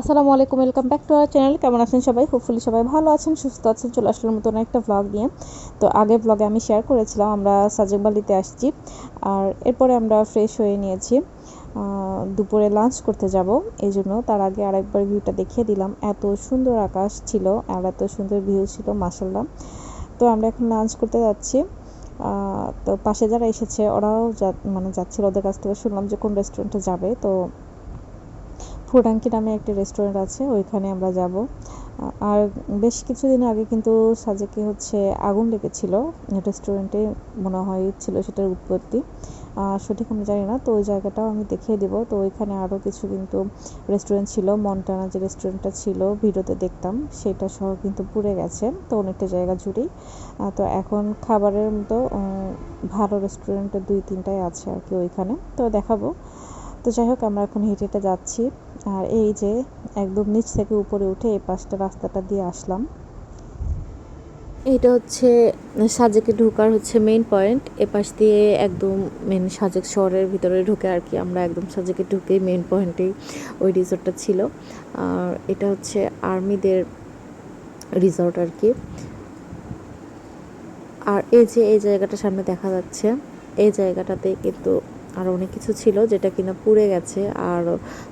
আসসালামু আলাইকুম welcome back to our channel কেমন আছেন সবাই? হোপফুলি সবাই ভালো আছেন, সুস্থ আছেন। চলে আসলাম নতুন একটা ব্লগ নিয়ে। তো আগের ব্লগে আমি শেয়ার করেছিলাম, আমরা সাজেক বালিতে আসছি। আর এরপরে আমরা ফ্রেশ হয়ে নিয়েছি। দুপুরে লাঞ্চ করতে যাব, এই জন্য তার আগে আরেকবার ভিউটা দেখিয়ে দিলাম। এত সুন্দর আকাশ ছিল আর এত সুন্দর ভিউ ছিল মাসাল্লাহ তো আমরা এখন লাঞ্চ করতে যাচ্ছি। তো পাশে যারা এসেছে, ওরাও মানে যাচ্ছিল ওদের কাছ থেকে শুনলাম যে কোন রেস্টুরেন্টে যাবে। তো ফুডাঙ্কি নামে একটি রেস্টুরেন্ট আছে, ওইখানে আমরা যাব। আর বেশ কিছুদিন আগে কিন্তু সাজেকে হচ্ছে আগুন লেগেছিল। রেস্টুরেন্টে মনে হয় ছিল সেটার উৎপত্তি। সঠিক আমি জানি না, তো ওই জায়গাটাও আমি দেখিয়ে দেব। তো ওইখানে আরও কিছু কিন্তু রেস্টুরেন্ট ছিল, মন্টানা যে রেস্টুরেন্টটা ছিল, ভিডিওতে দেখতাম, সেটা সহ কিন্তু পুড়ে গেছে, তো অনেকটা জায়গা জুড়েই। তো এখন খাবারের মতো ভালো রেস্টুরেন্টে দুই তিনটাই আছে আর কি ওইখানে, তো দেখাবো। তো যাই হোক, আমরা এখন হেঁটে হেঁটে যাচ্ছি। আর এই যে একদম নিচ থেকে উপরে উঠে এই পাশটা রাস্তাটা দিয়ে আসলাম। এটা হচ্ছে সাজেকে ঢোকার হচ্ছে মেইন পয়েন্ট এ পাশ দিয়ে একদম মেন সাজেক শহরের ভিতরে ঢুকে আর কি, আমরা একদম সাজেকে ঢুকে মেইন পয়েন্টেই ওই রিসোর্টটা ছিল। আর এটা হচ্ছে আর্মিদের রিসর্ট আর কি। আর এই যে এই জায়গাটা সামনে দেখা যাচ্ছে, এই জায়গাটাতে কিন্তু আর অনেক কিছু ছিল যেটা কিনা পুড়ে গেছে। আর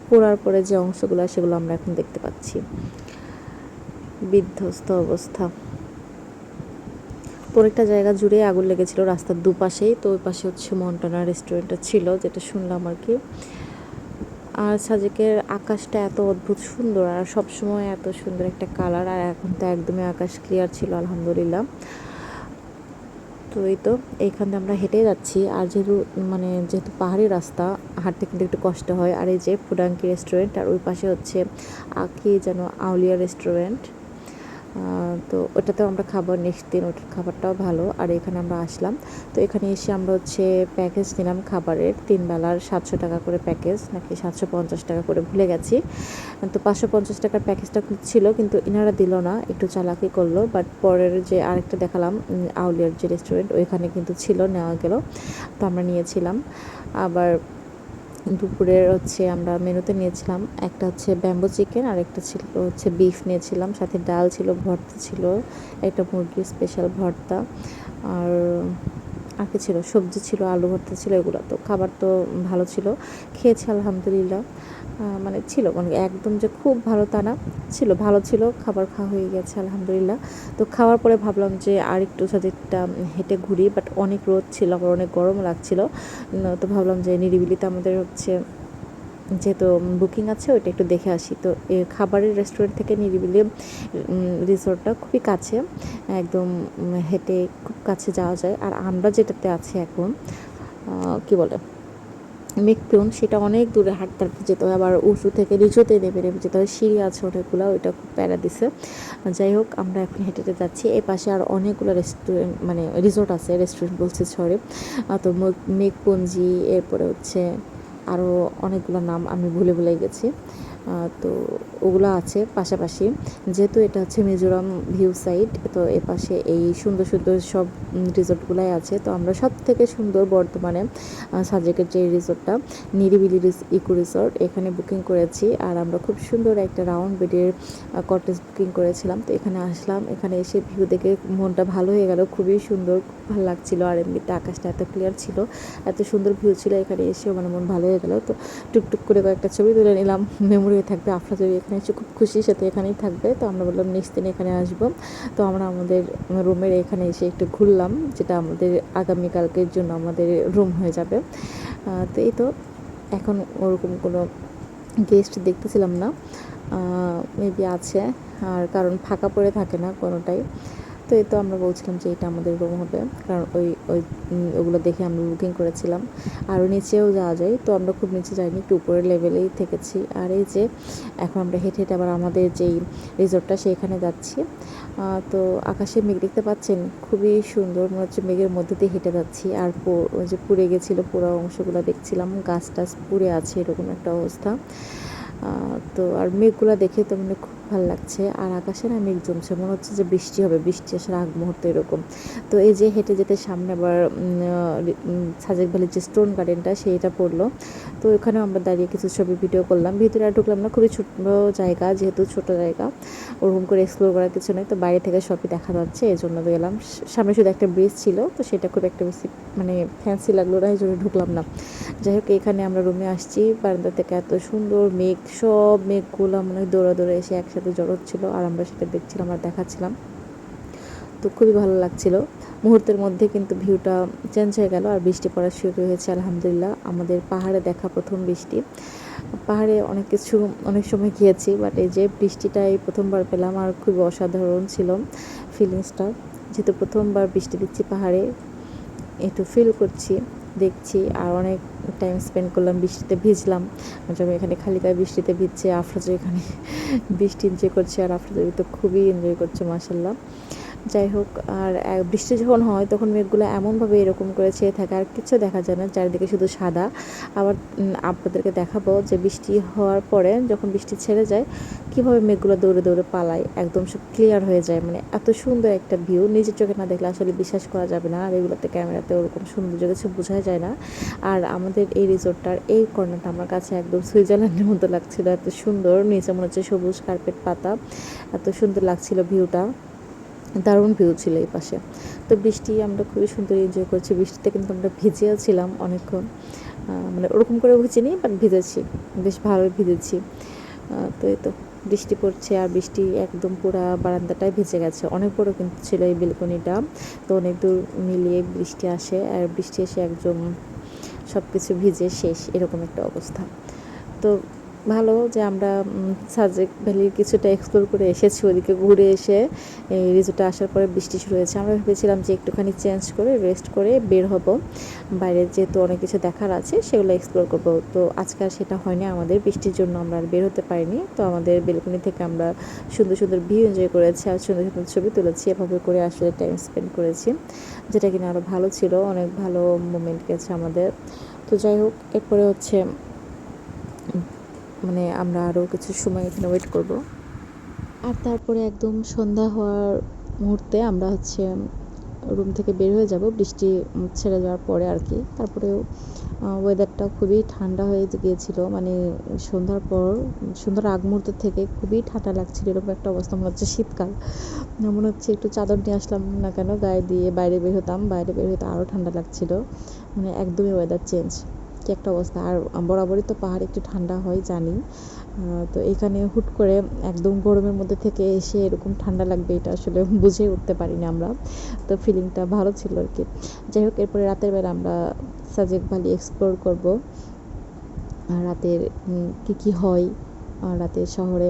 পোড়ার পরে যে অংশগুলো সেগুলো আমরা এখন দেখতে পাচ্ছি। বিধ্বস্ত অবস্থা। একটা জায়গা জুড়ে আগুন লেগেছিল রাস্তার দুপাশেই, তো ওই পাশে হচ্ছে মন্টানা রেস্টুরেন্টটা ছিল, যেটা শুনলাম আর কি। আর সাজেকের আকাশটা এত অদ্ভুত সুন্দর, আর সবসময় এত সুন্দর একটা কালার আর এখন তো একদমই আকাশ ক্লিয়ার ছিল, আলহামদুলিল্লাহ। তো এই তো, এইখান আমরা হেঁটে যাচ্ছি। আর যেহেতু মানে যেহেতু পাহাড়ি রাস্তা, হাঁটতে কিন্তু একটু কষ্ট হয়। আর এই যে ফুডাঙ্কি রেস্টুরেন্ট আর ওই পাশে হচ্ছে আকি যেন আউলিয়া রেস্টুরেন্ট তো ওটাতেও আমরা খাবার নেক্সট দিন, ওটার খাবারটাও ভালো। আর এখানে আমরা আসলাম। তো এখানে এসে আমরা হচ্ছে প্যাকেজ নিলাম খাবারের। তিন বেলার সাতশো টাকা করে প্যাকেজ নাকি সাতশো পঞ্চাশ টাকা করে ভুলে গেছি। তো পাঁচশো পঞ্চাশ টাকার প্যাকেজটা ছিল কিন্তু ইনারা দিল না, একটু চালাকি করল। বাট পরের যে আরেকটা দেখালাম আউলিয়ার যে রেস্টুরেন্ট ওইখানে কিন্তু ছিল, নেওয়া গেল। তো আমরা নিয়েছিলাম। আবার দুপুরের হচ্ছে আমরা মেনুতে নিয়েছিলাম, একটা হচ্ছে ব্যাম্বো চিকেন আর একটা ছিল হচ্ছে বিফ নিয়েছিলাম, সাথে ডাল ছিল, ভর্তা ছিল, একটা মুরগির স্পেশাল ভর্তা আর আর কি ছিল, সবজি ছিল, আলু ভর্তা ছিল, এগুলো তো খাবার তো ভালো ছিল। খেয়েছি আলহামদুলিল্লাহ। মানে ছিল মানে একদম যে খুব ভালো তা না, ছিল, ভালো ছিল, খাবার খাওয়া হয়ে গেছে, আলহামদুলিল্লাহ। তো খাওয়ার পরে ভাবলাম যে আর একটু সাজেকটা হেঁটে ঘুরি বাট অনেক রোদ ছিল, আবার অনেক গরম লাগছিল। তো ভাবলাম যে নিরিবিলিতে আমাদের হচ্ছে, যেহেতু বুকিং আছে, ওইটা একটু দেখে আসি। তো খাবারের রেস্টুরেন্ট থেকে নিরিবিলি রিসোর্টটা খুবই কাছে, একদম হেঁটে খুব কাছে যাওয়া যায়। আর আমরা যেটাতে আছি এখন কি বলে? মেকপিউন সেটা অনেক দূরে হাঁটতে হাঁটতে যেতে হয়। আবার উঁচু থেকে নিচুতে নেমে নেমে যেতে হয়। সিঁড়ি আছে অনেকগুলো, ওইটা খুব প্যারা দিছে। যাই হোক, আমরা এখন হেঁটে হেঁটে যাচ্ছি। এ পাশে আর অনেকগুলো রেস্টুরেন্ট মানে রিসোর্ট আছে। রেস্টুরেন্ট বলছে সরি তো মেঘপুঞ্জি এরপরে হচ্ছে আরও অনেকগুলো নাম আমি ভুলে ভুলে গেছি। তো ওগুলো আছে পাশাপাশি। যেহেতু এটা হচ্ছে মিজোরাম ভিউ সাইড তো এ পাশে এই সুন্দর সুন্দর সব রিসোর্টগুলাই আছে। তো আমরা সব থেকে সুন্দর বর্তমানে সাজেকের যে রিসোর্টটা, নিরিবিলি ইকো রিসোর্ট, এখানে বুকিং করেছি। আর আমরা খুব সুন্দর একটা রাউন্ড বেডের কটেজ বুকিং করেছিলাম। তো এখানে আসলাম, এখানে এসে ভিউ দেখে মনটা ভালো হয়ে গেল। খুবই সুন্দর ভালো লাগছিল। আর এমনিতে আকাশটা এত ক্লিয়ার ছিল, এত সুন্দর ভিউ ছিল। এখানে এসেও মানে মন ভালো হয়ে গেল। তো টুকটুক করে কয়েকটা ছবি তুলে নিলাম মেমোরি হয়ে থাকবে, আফরা যদি এখানে এসে খুব খুশি সাথে এখানেই থাকবে। তো আমরা বললাম, নেক্সট দিন এখানে আসব। তো আমরা আমাদের রুমের এখানে এসে একটু ঘুরলাম, যেটা আমাদের আগামীকালকের জন্য আমাদের রুম হয়ে যাবে। তো এই তো, এখন ওরকম কোনো গেস্ট দেখতেছিলাম না। মেবি আছে, আর কারণ ফাঁকা পড়ে থাকে না কোনোটাই। তো এই তো আমরা বলছিলাম যে এটা আমাদের রুম হবে। কারণ ওই ওই ওগুলো দেখে আমরা বুকিং করেছিলাম। আরও নিচেও যাওয়া যায়। তো আমরা খুব নিচে যাইনি, একটু উপরের লেভেলেই থেকেছি। আর এই যে, এখন আমরা হেঁটে হেঁটে আবার আমাদের যেই রিসোর্টটা সেইখানে যাচ্ছি। তো আকাশে মেঘ দেখতে পাচ্ছেন? খুবই সুন্দর। মনে হচ্ছে মেঘের মধ্যে দিয়ে হেঁটে যাচ্ছি। আর ওই যে পুড়ে গেছিল পুরো অংশগুলো দেখছিলাম। গাছ টাছ পুড়ে আছে, এরকম একটা অবস্থা। তো আর মেঘগুলো দেখে তো মানে খুব ভালো লাগছে। আর আকাশে না মেঘ জমছে মনে হচ্ছে যে বৃষ্টি হবে, বৃষ্টি আসার আগ মুহূর্তে এরকম। তো এই যে হেঁটে যেতে সামনে আবার সাজেক ভ্যালির যে স্টোন গার্ডেনটা, সেইটা পড়ল। তো ওখানেও আমরা দাঁড়িয়ে কিছু ছবি, ভিডিও করলাম। ভিতরে আর ঢুকলাম না, খুবই ছোট জায়গা, যেহেতু ছোট জায়গা। ওরকম করে এক্সপ্লোর করার কিছু নেই। তো বাইরে থেকে সবই দেখা যাচ্ছে এই জন্য গেলাম। সামনে শুধু একটা ব্রিজ ছিল, তো সেটা খুব একটা বেশি মানে ফ্যান্সি লাগল না, এই জন্য ঢুকলাম না। যাই হোক, এখানে আমরা রুমে আসছি। বারান্দা থেকে এত সুন্দর মেঘ, সব মেঘগুলো মনে দৌড়া দৌড়ে এসে একসাথে ছিল আর আমরা সেটা দেখছিলাম আর দেখাচ্ছিলাম। তো খুবই ভালো লাগছিল। মুহূর্তের মধ্যে কিন্তু ভিউটা চেঞ্জ হয়ে গেল আর বৃষ্টি পড়া শুরু হয়েছে, আলহামদুলিল্লাহ। আমাদের পাহাড়ে দেখা প্রথম বৃষ্টি। পাহাড়ে অনেক কিছু, অনেক সময় গিয়েছি বাট এই যে বৃষ্টিটাই প্রথমবার পেলাম আর খুবই অসাধারণ ছিল ফিলিংসটা যেহেতু প্রথমবার বৃষ্টি দিচ্ছি পাহাড়ে, একটু ফিল করছি, দেখছি আর অনেক টাইম স্পেন্ড করলাম, বৃষ্টিতে ভিজলাম। যেমন এখানে খালি গায়ে বৃষ্টিতে ভিজছে, আফরোজা এখানে বৃষ্টি এনজয় করছে, আর আফরোজা তো খুবই এনজয় করছে মাসাল্লাহ যাই হোক, আর বৃষ্টি যখন হয় তখন মেঘগুলো এমনভাবে এরকম করে ছেয়ে থাকে, আর কিছু দেখা যায় না, চারিদিকে শুধু সাদা। আবার আপনাদেরকে দেখাবো যে বৃষ্টি হওয়ার পরে যখন বৃষ্টি ছেড়ে যায়, কীভাবে মেঘগুলো দৌড়ে দৌড়ে পালায়, একদম সব ক্লিয়ার হয়ে যায়। মানে এত সুন্দর একটা ভিউ নিজের চোখে না দেখলে আসলে বিশ্বাস করা যাবে না, আর এগুলোতে ক্যামেরাতে ওরকম সৌন্দর্য কিছু বোঝা যায় না। আর আমাদের এই রিসোর্টটার এই কর্নারটা আমার কাছে একদম সুইজারল্যান্ডের মতো লাগছিল, এত সুন্দর, নিচে মনে হচ্ছে সবুজ কার্পেট পাতা, এত সুন্দর লাগছিল ভিউটা দারুণ ভিউ ছিল এই পাশে। তো বৃষ্টি আমরা খুবই সুন্দর এনজয় করছি। বৃষ্টিতে কিন্তু আমরা ভিজেও ছিলাম অনেকক্ষণ। মানে ওরকম করে ভিজিনি বাট ভিজেছি। বেশ ভালোই ভিজেছি। তো এই তো, বৃষ্টি পড়ছে আর বৃষ্টি একদম পুরো বারান্দাটাই ভিজে গেছে। অনেক বড় কিন্তু ছিল এই বেলকনিটা। তো অনেক দূর মিলিয়ে বৃষ্টি আসে আর বৃষ্টি এসে একদম সব কিছু ভিজে শেষ, এরকম একটা অবস্থা। তো ভালো যে আমরা সাজেক ভ্যালির কিছুটা এক্সপ্লোর করে এসেছি ওদিকে ঘুরে এসে। এই রিজোর্টে আসার পরে বৃষ্টি শুরু হয়েছে। আমরা ভেবেছিলাম যে একটুখানি চেঞ্জ করে রেস্ট করে বের হব। বাইরে যেহেতু অনেক কিছু দেখার আছে, সেগুলো এক্সপ্লোর করব। তো আজকে আর সেটা হয়নি। আমাদের বৃষ্টির জন্য আমরা আর বের হতে পারিনি। তো আমাদের বেলকনি থেকে আমরা সুন্দর সুন্দর ভিউ এনজয় করেছি আর সুন্দর সুন্দর ছবি তুলেছি। এভাবে করে আসলে টাইম স্পেন্ড করেছি, যেটা কিনা আরও ভালো ছিল। অনেক ভালো মুমেন্ট গেছে আমাদের। তো যাই হোক, এরপরে হচ্ছে মানে আমরা আরও কিছু সময় এখানে ওয়েট করব। আর তারপরে একদম সন্ধ্যা হওয়ার মুহূর্তে আমরা হচ্ছে রুম থেকে বের হয়ে যাব। বৃষ্টি ছেড়ে যাওয়ার পরে আর কি। তারপরেও ওয়েদারটা খুবই ঠান্ডা হয়ে গিয়েছিল। মানে সন্ধ্যার পর, সন্ধ্যার আগ মুহূর্ত থেকে খুবই ঠান্ডা লাগছিল। এরকম একটা অবস্থা মনে হচ্ছে শীতকাল। মনে হচ্ছে একটু চাদর নিয়ে আসলাম না কেন, গায়ে দিয়ে বাইরে বের হতাম। বাইরে বের হতে আরও ঠান্ডা লাগছিল। মানে একদমই ওয়েদার চেঞ্জ কি একটা অবস্থা? আর বরাবরই তো পাহাড় একটু ঠান্ডা হয়, জানি। তো এখানে হুট করে একদম গরমের মধ্যে থেকে এসে এরকম ঠান্ডা লাগবে, এটা আসলে বুঝে উঠতে পারিনি আমরা। তো ফিলিংটা ভালো ছিল আর কি। যাই হোক, এরপরে রাতের বেলা আমরা সাজেক ভ্যালি এক্সপ্লোর করব। রাতের কি কি হয় রাতের শহরে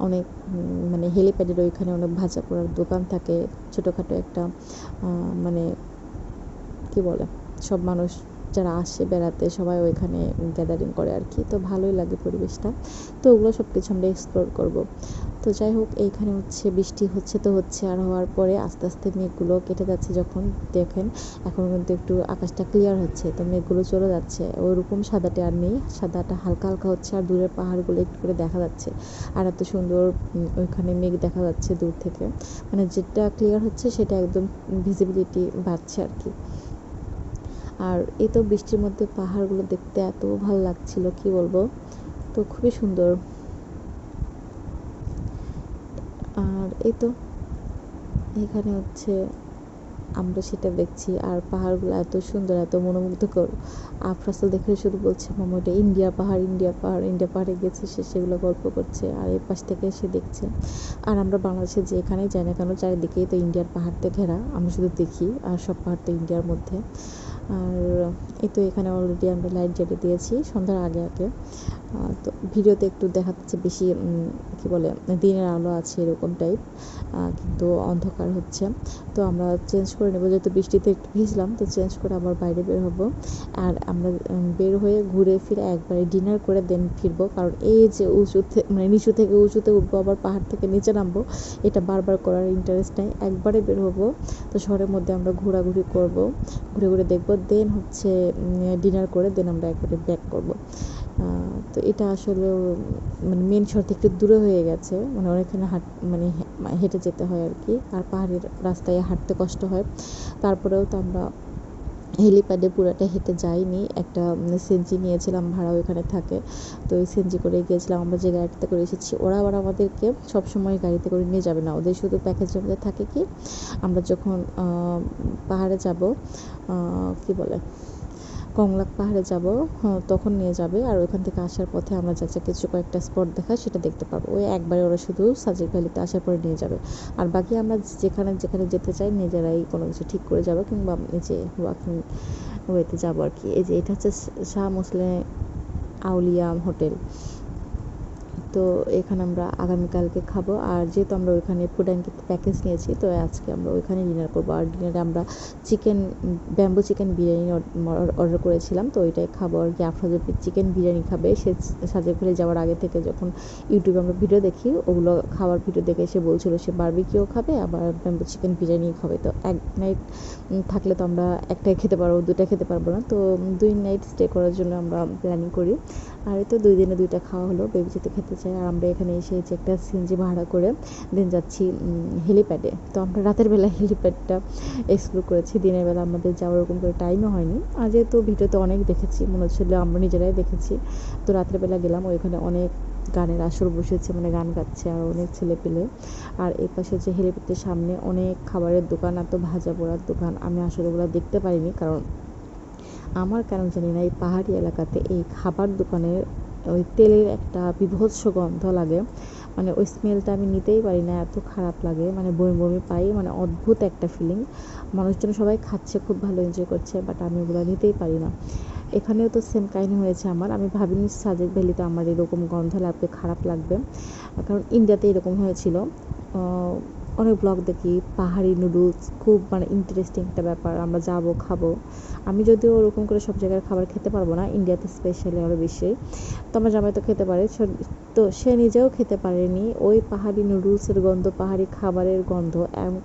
অনেক মানে হেলিপ্যাডের ওইখানে অনেক ভাজা পোড়ার দোকান থাকে। ছোটোখাটো একটা মানে কি বলে, সব মানুষ যারা আসে বেড়াতে সবাই ওইখানে গ্যাদারিং করে আর কি। তো ভালোই লাগে পরিবেশটা। তো ওগুলো সব কিছু আমরা এক্সপ্লোর করব। তো যাই হোক, এইখানে হচ্ছে বৃষ্টি হচ্ছে তো হচ্ছে আর হওয়ার পরে আস্তে আস্তে মেঘগুলো কেটে যাচ্ছে যখন দেখেন, এখন কিন্তু একটু আকাশটা ক্লিয়ার হচ্ছে। তো মেঘগুলো চলে যাচ্ছে। ওইরকম সাদাটে আর নেই। সাদাটা হালকা হালকা হচ্ছে আর দূরের পাহাড়গুলো একটু করে দেখা যাচ্ছে। আর এত সুন্দর ওইখানে মেঘ দেখা যাচ্ছে দূর থেকে। মানে যেটা ক্লিয়ার হচ্ছে সেটা একদম ভিজিবিলিটি বাড়ছে আর কি। আর এই তো বৃষ্টির মধ্যে পাহাড়গুলো দেখতে এত ভালো লাগছিল, কি বলব? তো খুবই সুন্দর। আর এই তো এখানে হচ্ছে আমরা সেটা দেখছি, আর পাহাড়গুলো এত সুন্দর, এত মনোমুগ্ধকর। আফরাসল দেখে শুধু বলছে মামা ইন্ডিয়া পাহাড় ইন্ডিয়া পাহাড়, ইন্ডিয়া পাহাড়ে গেছে, সে সেগুলো গল্প করছে, আর এই পাশ থেকে এসে দেখছে। আর আমরা বাংলাদেশে যেখানেই যাই না কেন, চারিদিকেই তো ইন্ডিয়ার পাহাড়তে ঘেরা, আমরা শুধু দেখি, আর সব পাহাড় তো ইন্ডিয়ার মধ্যে। আর এই তো এখানে অলরেডি আমরা লাইট জ্বালিয়ে দিয়েছি সন্ধ্যার আগে আগে। তো ভিডিওতে একটু দেখা যাচ্ছে বেশি কি বলে, দিনের আলো আছে এরকম টাইপ কিন্তু অন্ধকার হচ্ছে। তো আমরা চেঞ্জ করে নেব, যেহেতু বৃষ্টিতে একটু ভিজলাম, তো চেঞ্জ করে আবার বাইরে বের হব। আর আমরা বের হয়ে ঘুরে ফিরে একবারে ডিনার করে দেন ফিরবো, কারণ এই যে উঁচু মানে নিচু থেকে উঁচুতে উঠবো, আবার পাহাড় থেকে নিচে নামবো, এটা বারবার করার ইন্টারেস্ট নেই। একবারে বের হব, তো শহরের মধ্যে আমরা ঘোরাঘুরি করব, ঘুরে ঘুরে দেখব দেন হচ্ছে ডিনার করে দেন আমরা একবারে ব্যাক করব। তো এটা আসলে মানে মেন শহর থেকে একটু দূরে হয়ে গেছে। মানে অনেকখানে হাঁট মানে হেঁটে যেতে হয় আর কি। আর পাহাড়ের রাস্তায় হাঁটতে কষ্ট হয়। তারপরেও তো আমরা হেলিপ্যাডে পুরাটা হেঁটে যাইনি। একটা সেনজি নিয়েছিলাম, ভাড়া ওইখানে থাকে। তো ওই সেনজি করে গিয়েছিলাম। আমরা যে গাড়িতে করে এসেছি, ওরা আবার আমাদেরকে সবসময় গাড়িতে করে নিয়ে যাবে না। ওদের শুধু প্যাকেজের মধ্যে থাকে কি, আমরা যখন পাহাড়ে যাব কি বলে কংলাক পাহাড়ে যাব হ্যাঁ, তখন নিয়ে যাবে। আর ওখান থেকে আসার পথে আমরা যা যা কিছু কয়েকটা স্পট দেখা সেটা দেখতে পাবো। ওই একবারে ওরা শুধু সাজেক ভ্যালিতে আসার পরে নিয়ে যাবে। আর বাকি আমরা যেখানে যেখানে যেতে চাই নিজেরাই কোনো কিছু ঠিক করে যাব কিংবা নিজে ওয়াকিং ওয়েতে যাব আর কি। এই যে এটা হচ্ছে শাহ মুসলে আউলিয়া হোটেল। তো এখানে আমরা আগামীকালকে খাব। আর যেহেতু আমরা ওইখানে ফুড অ্যান্ড প্যাকেজ নিয়েছি, তো আজকে আমরা ওইখানে ডিনার করব। আর ডিনারে আমরা chicken bamboo chicken biryani order করেছিলাম, তো ওইটাই খাব। আর কি আফরাজ চিকেন বিরিয়ানি খাবে। সে সাজে ভ্যালি যাওয়ার আগে থেকে যখন ইউটিউবে আমরা ভিডিও দেখি, ওগুলো খাওয়ার ভিডিও দেখে সে বলছিল সে বারবিকিও খাবে, আবার ব্যাম্বু চিকেন বিরিয়ানি খাবে। তো এক নাইট থাকলে তো আমরা একটাই খেতে পারব দুটা খেতে পারব না। তো দুই নাইট স্টে করার জন্য আমরা প্ল্যানিং করি। আর তো দুই দিনে দুইটা খাওয়া হলো বেবি যেতে খেতে চাই আর আমরা এখানে এসে যে একটা সিএনজি ভাড়া করে দেন যাচ্ছি হেলিপ্যাডে তো আমরা রাতের বেলা হেলিপ্যাডটা এক্সপ্লোর করেছি। দিনের বেলা আমাদের যাওয়ার ওরকম করে টাইমও হয়নি। আর যেহেতু ভিডিওতে অনেক দেখেছি, মনে হচ্ছিল আমরা নিজেরাই দেখেছি, তো রাতের বেলা গেলাম, ওইখানে অনেক গানের আসর বসেছে মানে গান গাচ্ছে আর অনেক ছেলে পেলে আর এই পাশে যে হেলিপ্যাডের সামনে অনেক খাবারের দোকান এত ভাজা পোড়ার দোকান। আমি আসলে ওগুলো দেখতে পারিনি, কারণ আমার কেন জানি না এই পাহাড়ি এলাকাতে এই খাবার দোকানের ওই তেলের একটা বিভৎস গন্ধ লাগে। মানে ওই স্মেলটা আমি নিতেই পারি না, এত খারাপ লাগে। মানে বমি বমি পাই মানে অদ্ভুত একটা ফিলিং মানুষজন সবাই খাচ্ছে, খুব ভালো এনজয় করছে বাট আমি ওগুলো নিতেই পারি না। এখানেও তো সেম কাহিনী হয়েছে আমার। আমি ভাবিনি সাজেক ভ্যালিতে আমার এরকম গন্ধ লাগবে, খারাপ লাগবে। কারণ ইন্ডিয়াতে এরকম হয়েছিল। অনেক ব্লগ দেখি, পাহাড়ি নুডলস খুব মানে ইন্টারেস্টিং একটা ব্যাপার, আমরা যাব, খাব। আমি যদিও ওরকম করে সব জায়গার খাবার খেতে পারব না, ইন্ডিয়াতে স্পেশালি আরও বেশি। তো আমার জামাই তো খেতে পারে তো সে নিজেও খেতে পারেনি। ওই পাহাড়ি নুডলসের গন্ধ, পাহাড়ি খাবারের গন্ধ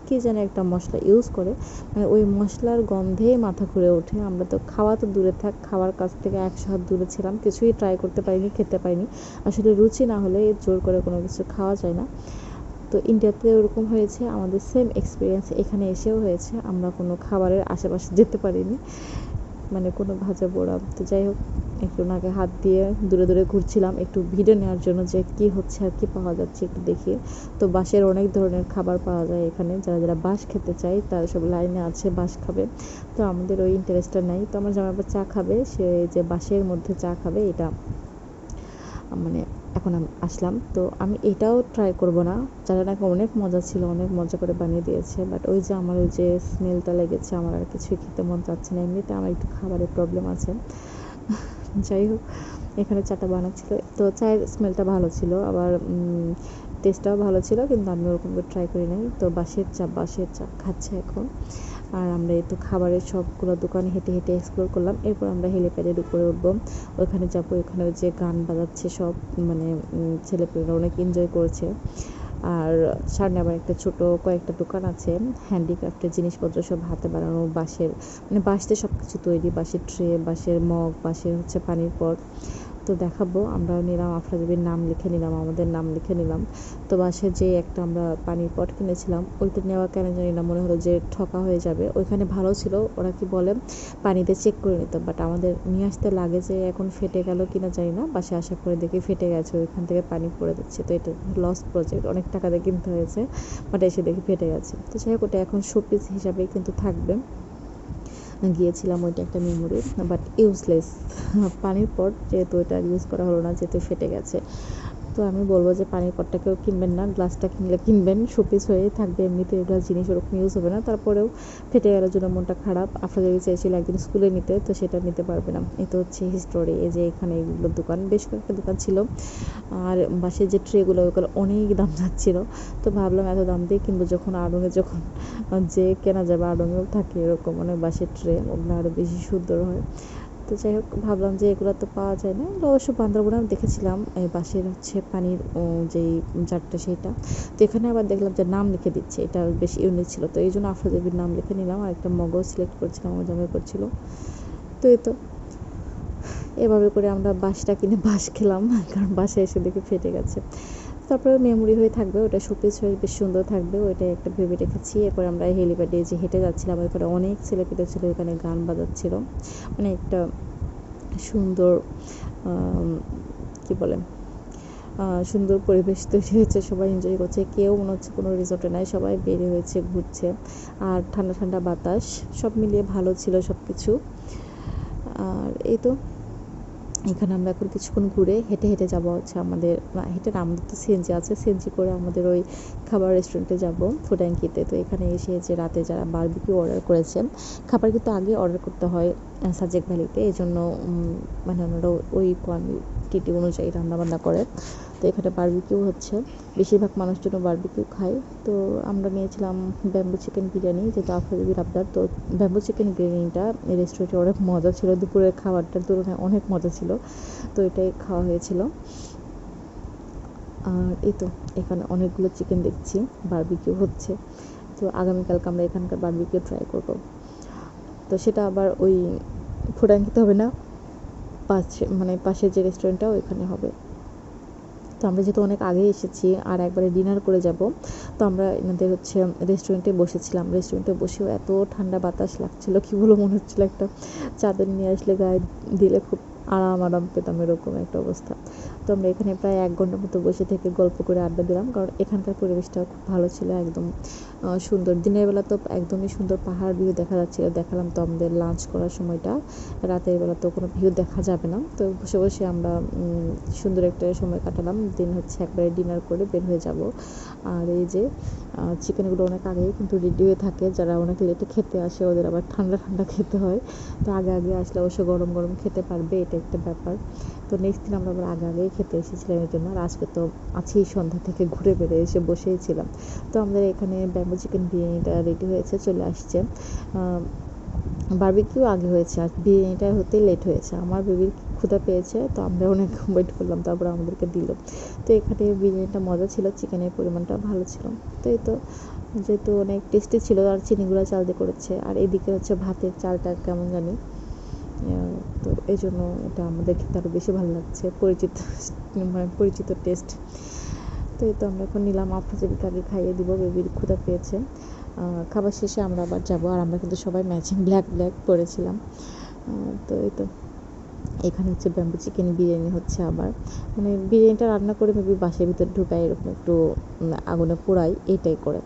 কি যেন একটা মশলা ইউজ করে। মানে ওই মশলার গন্ধেই মাথা ঘুরে ওঠে। আমরা তো খাওয়া তো দূরে থাক, খাওয়ার কাছ থেকে একশো হাত দূরে ছিলাম, কিছুই ট্রাই করতে পারিনি, খেতে পারিনি। আসলে রুচি না হলে জোর করে কোনো কিছু খাওয়া যায় না। তো ইন্ডিয়াতে ওরকম হয়েছে, আমাদের সেম এক্সপিরিয়েন্স এখানে এসেও হয়েছে। আমরা কোনো খাবারের আশেপাশে যেতে পারিনি। মানে কোনো ভাজা পোড়া তো যাই হোক, একটু নাকে হাত দিয়ে দূরে দূরে ঘুরছিলাম, একটু ভিডিও নেওয়ার জন্য যে কি হচ্ছে আর কি পাওয়া যাচ্ছে একটু দেখি। তো বাঁশের অনেক ধরনের খাবার পাওয়া যায় এখানে। যারা যারা বাঁশ খেতে চায়, তারা সব লাইনে আছে, বাঁশ খাবে। তো আমাদের ওই ইন্টারেস্টটা নাই। তো আমার জামাই চা খাবে। সে যে বাঁশের মধ্যে চা খাবে, এটা মানে এখন আমি আসলাম। তো আমি এটাও ট্রাই করব না। চাটা নাকি অনেক মজা ছিল, অনেক মজা করে বানিয়ে দিয়েছে। বাট ওই যে আমার ওই যে স্মেলটা লেগেছে, আমার আর কিছুই খেতে মন চাচ্ছে না। এমনিতে আমার একটু খাবারের প্রবলেম আছে। যাই হোক, এখানে চাটা বানাচ্ছিল। তো চায়ের স্মেলটা ভালো ছিল। আবার টেস্টটাও ভালো ছিল, কিন্তু আমি ওরকম করে ট্রাই করি নাই। তো বাঁশের চা বাঁশের চা খাচ্ছে এখন। আর আমরা এই তো খাবারের সবগুলো দোকানে হেঁটে হেঁটে এক্সপ্লোর করলাম। এরপর আমরা হেলিপ্যাডের উপরে উঠবো। ওইখানে যাব। ওইখানে যে গান বাজাচ্ছে সব মানে ছেলেপেলেরা অনেক এনজয় করছে। আর সামনে আবার একটা ছোট কয়েকটা দোকান আছে। হ্যান্ডিক্রাফটের জিনিসপত্র সব হাতে বানানো, বাঁশের মানে বাঁশতে সব কিছু তৈরি। বাঁশের ট্রে বাঁশের মগ, বাঁশের হচ্ছে পানির পট। তো দেখাবো আমরা নিলাম আফরাজবির নাম লিখে নিলাম, আমাদের নাম লিখে নিলাম। তো বাসে যে একটা আমরা পানির পট কিনেছিলাম, ওইটা নেওয়া কেন জানি না, মনে হলো যে ঠকা হয়ে যাবে। ওইখানে ভালো ছিল, ওরা কি বলে, পানিতে চেক করে নিত। বাট আমাদের নিয়ে আসতে লাগে যে এখন ফেটে গেল কিনা জানি না বাসে আশা করে দেখি ফেটে গেছে, ওইখান থেকে পানি পড়ে যাচ্ছে। তো এটা লস প্রজেক্ট অনেক টাকা দিয়ে কিনতে হয়েছে বাট এসে দেখি ফেটে গেছে। তো যাই হোক, ওটা এখন শোপিস হিসাবেই কিন্তু থাকবে। গিয়েছিলাম, ওইটা একটা মেমোরি বাট ইউজলেস পানির পর যেহেতু ওইটা ইউজ করা হলো না, যেহেতু ফেটে গেছে। তো আমি বলব যে পানির পটটাকেও কিনবেন না, গ্লাসটা কিনলে কিনবেন, শোপিস হয়ে থাকবে এমনিতে এগুলো জিনিস ওরকম ইউজ হবে না, তারপরেও ফেটে গেলার জন্য মনটা খারাপ। আপনাদের চেয়েছিল একদিন স্কুলে নিতে, তো সেটা নিতে পারবে না। তো হচ্ছে হিস্টোরি এই যে এখানে এগুলো দোকান, বেশ কয়েকটা দোকান ছিল। আর বাসের যে ট্রেগুলো ওইগুলো অনেক দাম যাচ্ছিল। তো ভাবলাম এত দাম দিয়ে কিনবো, যখন আড়ঙে যখন যে কেনা যাবে, আড়ঙেও থাকে এরকম অনেক বাসের ট্রে ওগুলো আরও বেশি সুন্দর হয়। তো যাই হোক, ভাবলাম যে এগুলো তো পাওয়া যায় না। এগুলো অবশ্য বান্দরবনে আমি দেখেছিলাম এই বাসের হচ্ছে পানির যেই জারটা সেইটা। তো এখানে আবার দেখলাম যে নাম লিখে দিচ্ছে, এটা বেশ ইউনিক ছিল। তো এই জন্য আফরোদেবীর নাম লিখে নিলাম, আর একটা মগও সিলেক্ট করছিলাম আমার জমা করছিল তো এই তো। এভাবে করে আমরা বাঁশটা কিনে বাঁশ খেলাম, কারণ বাসায় এসে দেখে ফেটে গেছে। তারপরে মেমোরি হয়ে থাকবে, ওটা শোপিস হয়ে বেশ সুন্দর থাকবে ওইটা একটা ভেবে রেখেছি। এরপর আমরা হেলিপ্যাডে যে হেঁটে যাচ্ছিলাম, ওইখানে অনেক ছেলেপেলে ছিল ওখানে গান বাজাচ্ছিল। মানে একটা সুন্দর কি বলে সুন্দর পরিবেশ তৈরি হয়েছে, সবাই এনজয় করছে। কেউ মনে হচ্ছে কোনো রিসোর্টে নাই, সবাই বেরিয়ে হয়েছে, ঘুরছে। আর ঠান্ডা ঠান্ডা বাতাস, সব মিলিয়ে ভালো ছিল সব কিছু আর এই তো। এখানে আমরা এখন কিছুক্ষণ ঘুরে হেঁটে হেঁটে যাব হচ্ছে আমাদের হেঁটে না, আমাদের তো সিএনজি আছে। সিএনজি করে আমাদের ওই খাবার রেস্টুরেন্টে যাব ফুড্যাঙ্কিতে তো এখানে এসে যে রাতে যারা বারবিকিউ অর্ডার করেছেন, খাবার কিন্তু আগে অর্ডার করতে হয় সাজেক ভ্যালিতে এই জন্য মানে ওনারা ওই কোয়ান্টিটি অনুযায়ী রান্নাবান্না করে। তো এখানে বারবিকিউ হচ্ছে। বেশিরভাগ মানুষ জন্য বারবিকিউ খায়। তো আমরা নিয়েছিলাম ব্যাম্বু চিকেন বিরিয়ানি, যেটা আফরিদির আবদার তো ব্যাম্বু চিকেন বিরিয়ানিটা রেস্টুরেন্টে অনেক মজা ছিল। দুপুরের খাবারটার তুলনায় অনেক মজা ছিল। তো এটাই খাওয়া হয়েছিল। আর এই তো, এখানে অনেকগুলো চিকেন দেখছি। বারবিকিউ হচ্ছে। তো আগামীকালকে আমরা এখানকার বারবিকিউ ট্রাই করব। তো সেটা আবার ওই ফুটাঙ্কিতে হবে না? পাশে মানে পাশের যে রেস্টুরেন্টটা ওইখানে হবে। তো আমরা যেহেতু অনেক আগে এসেছি আর একবারে ডিনার করে যাব, তো আমরা এনাদের হচ্ছে রেস্টুরেন্টে বসেছিলাম। রেস্টুরেন্টে বসেও এত ঠান্ডা বাতাস লাগছিল, কী বলে মনে হচ্ছিল একটা চাদর নিয়ে আসলে গায়ে দিলে খুব আরাম আরাম পেতাম এরকম একটা অবস্থা। তো আমরা এখানে প্রায় এক ঘণ্টার মতো বসে থেকে গল্প করে আড্ডা দিলাম, কারণ এখানকার পরিবেশটাও খুব ভালো ছিল, একদম সুন্দর। দিনের বেলা তো একদমই সুন্দর পাহাড় ভিউ দেখা যাচ্ছিল, দেখালাম তো আমাদের লাঞ্চ করার সময়টা। রাতের বেলা তো কোনো ভিউ দেখা যাবে না। তো বসে বসে আমরা সুন্দর একটা সময় কাটালাম। দিন হচ্ছে একবারে ডিনার করে বের হয়ে যাব। আর এই যে চিকেনগুলো অনেক আগেই কিন্তু রেডি হয়ে থাকে। যারা অনেক লেটে খেতে আসে, ওদের আবার ঠান্ডা ঠান্ডা খেতে হয়। তো আগে আগে আসলে অবশ্য গরম গরম খেতে পারবে, এটা একটা ব্যাপার। তো নেক্সট দিন আমরা আবার আগে আগেই খেতে এসেছিলাম এর জন্য আর আজকে তো আছেই সন্ধ্যা থেকে ঘুরে বেড়ে এসে বসেই ছিলাম তো আমাদের এখানে ব্যাম্বু চিকেন বিরিয়ানিটা রেডি হয়েছে, চলে আসছে। বারবিকিউ আগে হয়েছে, আর বিরিয়ানিটা হতে লেট হয়েছে। আমার বেবির ক্ষুধা পেয়েছে, তো আমরা অনেক ওয়েট করলাম, তারপর আমাদেরকে দিল। তো এখানে বিরিয়ানিটা মজা ছিল চিকেনের পরিমাণটা ভালো ছিল। তো এই তো, যেহেতু অনেক টেস্টি ছিল, আর চিনিগুলো চাল দিয়ে করেছে। আর এদিকে হচ্ছে ভাতের চালটা কেমন জানি। তো এই জন্য এটা আমাদের খেতে আরও বেশি ভালো লাগছে, পরিচিত মানে পরিচিত টেস্ট তো এই তো আমরা এখন নিলাম আফরোজাবিকে আগে খাইয়ে দিব, বেবির ক্ষুদা পেয়েছে। খাবার শেষে আমরা আবার যাব, আর আমরা কিন্তু সবাই ম্যাচিং ব্ল্যাক ব্ল্যাক পরেছিলাম। তো এই তো। এখানে হচ্ছে ব্যাম্বু চিকেন বিরিয়ানি হচ্ছে আবার। মানে বিরিয়ানিটা রান্না করে মেবি বাসের ভিতর ঢুকাই এরকম একটু আগুনে পোড়াই এইটাই করে।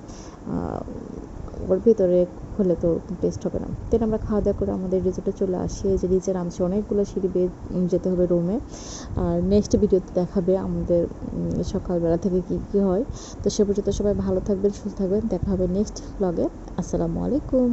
ওর ভিতরে হলে তো বেস্ট হবে না। দেন আমরা খাওয়া দাওয়া করে আমাদের রিজোর্টে চলে আসি। যে নিচে নামছে অনেকগুলো সিঁড়ি বেয়ে যেতে হবে রুমে আর নেক্সট ভিডিওতে দেখাবে আমাদের সকালবেলা থেকে কি কি হয়। তো সে পর্যন্ত সবাই ভালো থাকবেন, সুস্থ থাকবেন। দেখা হবে নেক্সট ব্লগে আসসালামু আলাইকুম।